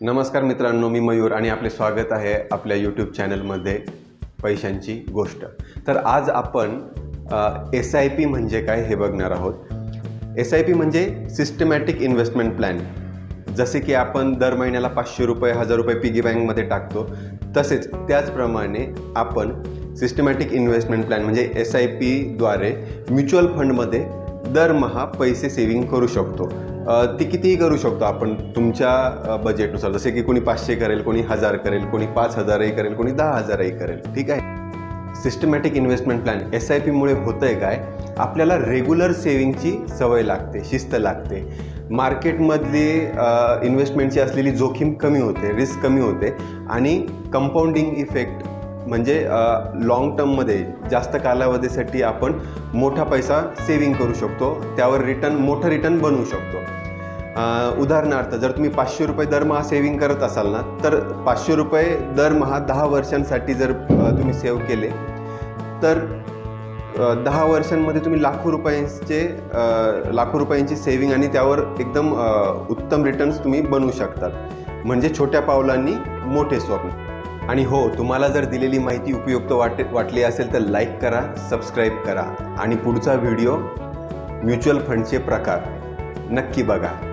नमस्कार मित्रांनो मी मयूर आणि आपले स्वागत आहे आपल्या यूट्यूब चॅनलमध्ये पैशांची गोष्ट. तर आज आपण एस आय पी म्हणजे काय हे बघणार आहोत. एस आय पी म्हणजे सिस्टमॅटिक इन्व्हेस्टमेंट प्लॅन जसे की आपण दर महिन्याला पाचशे रुपये हजार रुपये पिगी बँकमध्ये टाकतो तसेच त्याचप्रमाणे आपण सिस्टमॅटिक इन्व्हेस्टमेंट प्लॅन म्हणजे एस आय पीद्वारे म्युच्युअल फंडमध्ये दरमहा पैसे सेविंग करू शकतो. ती कितीही करू शकतो आपण तुमच्या बजेटनुसार जसे की कोणी पाचशे करेल कोणी हजार करेल कोणी पाच हजारही करेल कोणी दहा हजारही करेल. ठीक आहे? Systematic investment plan S I पीमुळे होतं आहे काय? आपल्याला रेग्युलर सेविंगची सवय लागते शिस्त लागते. मार्केटमधली इन्व्हेस्टमेंटची असलेली जोखीम कमी होते रिस्क कमी होते. आणि कंपाऊंडिंग इफेक्ट म्हणजे लाँग टर्ममध्ये जास्त कालावधीसाठी आपण मोठा पैसा सेविंग करू शकतो. त्यावर रिटर्न मोठं रिटर्न बनवू शकतो. उदाहरणार्थ जर तुम्ही पाचशे रुपये दरमहा सेव्हिंग करत असाल ना तर पाचशे रुपये दरमहा दहा वर्षांसाठी जर तुम्ही सेव्ह केले तर दहा वर्षांमध्ये तुम्ही लाखो रुपयांचे लाखो रुपयांची सेविंग आणि त्यावर एकदम उत्तम रिटर्न्स तुम्ही बनवू शकतात. म्हणजे छोट्या पावलांनी मोठे स्वप्न. आणि हो तुम्हाला जर दिलेली माहिती उपयुक्त वाट वाटली असेल तर लाईक करा सबस्क्राईब करा. आणि पुढचा व्हिडिओ म्युच्युअल फंडचे प्रकार नक्की बघा.